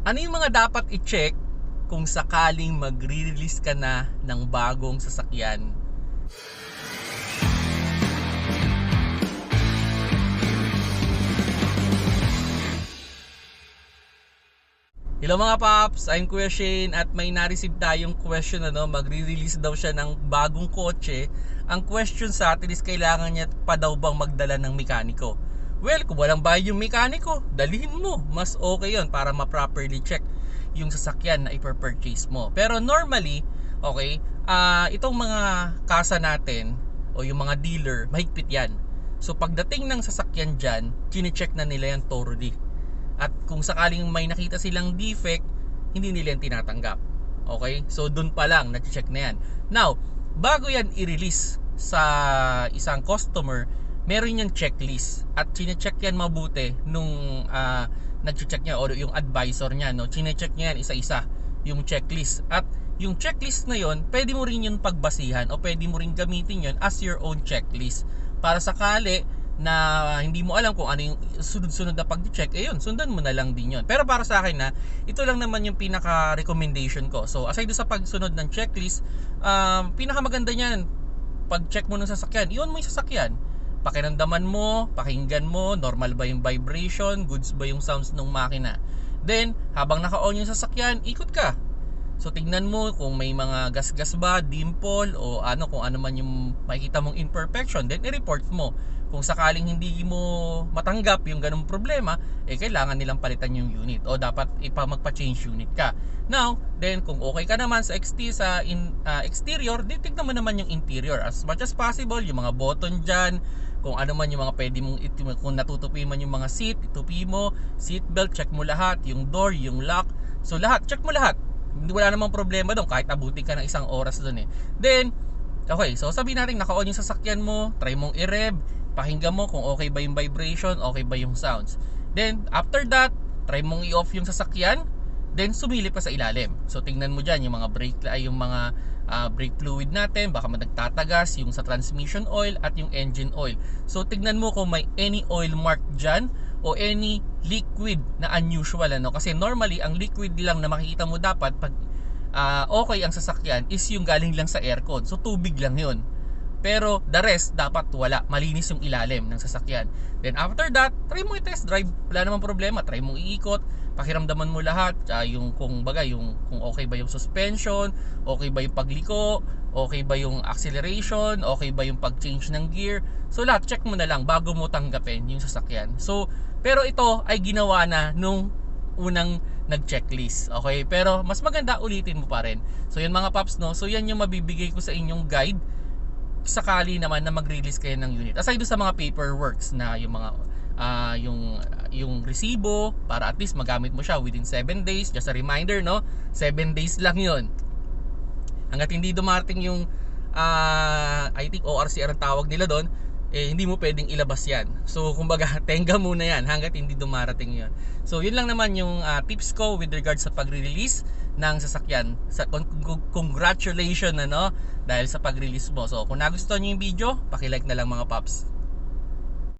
Ano yung mga dapat i-check kung sakaling magre-release ka na ng bagong sasakyan? Hello mga paps, I'm Kuya Shane at may na-receive tayong question ano, magre-release daw siya ng bagong kotse. Ang question sa atin is kailangan niya pa daw bang magdala ng mekaniko. Well, kung walang bayad yung mekaniko, dalhin mo. Mas okay yon para ma-properly check yung sasakyan na ipur-purchase mo. Pero normally, okay, ah itong mga kasa natin o yung mga dealer, mahigpit yan. So pagdating ng sasakyan dyan, chine-check na nila yan thoroughly. At kung sakaling may nakita silang defect, hindi nila yan tinatanggap. Okay? So, dun pa lang, na-check na yan. Now, bago yan i-release sa isang customer, meron yung checklist. At chine-check yan mabuti nung uh, nag-check niya o yung advisor niya. No? Chine-check niya yan isa-isa, yung checklist. At yung checklist na yon pwede mo rin yun pagbasihan o pwede mo rin gamitin yun as your own checklist. Para sakali na hindi mo alam kung ano yung sunod-sunod na pag-check, eh yun, sundan mo na lang din yun. Pero para sa akin na, ito lang naman yung pinaka-recommendation ko. So, aside sa pagsunod ng checklist, um, pinaka-maganda niyan, pag-check mo ng sasakyan, iyon mo yung sasakyan. Pakiramdaman mo, pakinggan mo, normal ba yung vibration, goods ba yung sounds ng makina. Then, habang naka-on yung sasakyan, ikot ka. So tignan mo kung may mga gas-gas ba, dimple o ano kung ano man yung makikita mong imperfection, then i-report mo. Kung sakaling hindi mo matanggap yung ganung problema, eh kailangan nilang palitan yung unit o dapat ipa magpa-change unit ka. Now, then kung okay ka naman sa XT sa in, uh, exterior, di tignan mo naman yung interior as much as possible, yung mga button diyan, kung ano man yung mga pwede mong kung natutupi man yung mga seat, itupi mo, seat belt, check mo lahat, yung door, yung lock. So lahat, check mo lahat. Hindi wala namang problema doon kahit abutin ka ng isang oras doon eh. Then, okay, so sabi natin naka-on yung sasakyan mo, try mong i-rev, pakinggan mo kung okay ba yung vibration, okay ba yung sounds. Then, after that, try mong i-off yung sasakyan, then sumilip pa sa ilalim. So, tingnan mo dyan yung mga brake, ay yung mga uh, brake fluid natin, baka nagtatagas yung sa transmission oil at yung engine oil. So, tignan mo kung may any oil mark dyan o any liquid na unusual ano kasi normally ang liquid lang na makikita mo dapat pag uh, okay ang sasakyan is yung galing lang sa aircon so tubig lang yun pero the rest, dapat wala. Malinis yung ilalim ng sasakyan. Then after that, try mo i-test drive. Wala namang problema. Try mo iikot. Pakiramdaman mo lahat. Uh, yung kung baga, yung kung okay ba yung suspension, okay ba yung pagliko, okay ba yung acceleration, okay ba yung pag-change ng gear. So lahat, check mo na lang bago mo tanggapin yung sasakyan. So, pero ito ay ginawa na nung unang nag-checklist. Okay? Pero mas maganda ulitin mo pa rin. So yun mga paps, no? So yan yung mabibigay ko sa inyong guide sakali naman na mag-release kayo ng unit. Aside sa mga paperworks na yung mga uh, yung yung resibo para at least magamit mo siya within 7 days. Just a reminder, no? 7 days lang 'yon. Hangga't hindi dumarating yung uh, I think ORCR ang tawag nila doon, eh hindi mo pwedeng ilabas yan. So kumbaga, tenga muna yan hangga't hindi dumarating yon. So yun lang naman yung uh, tips ko with regards sa pag-release ng sasakyan. Sa congratulations ano dahil sa pag-release mo. So kung nagustuhan niyo yung video, paki-like na lang mga paps.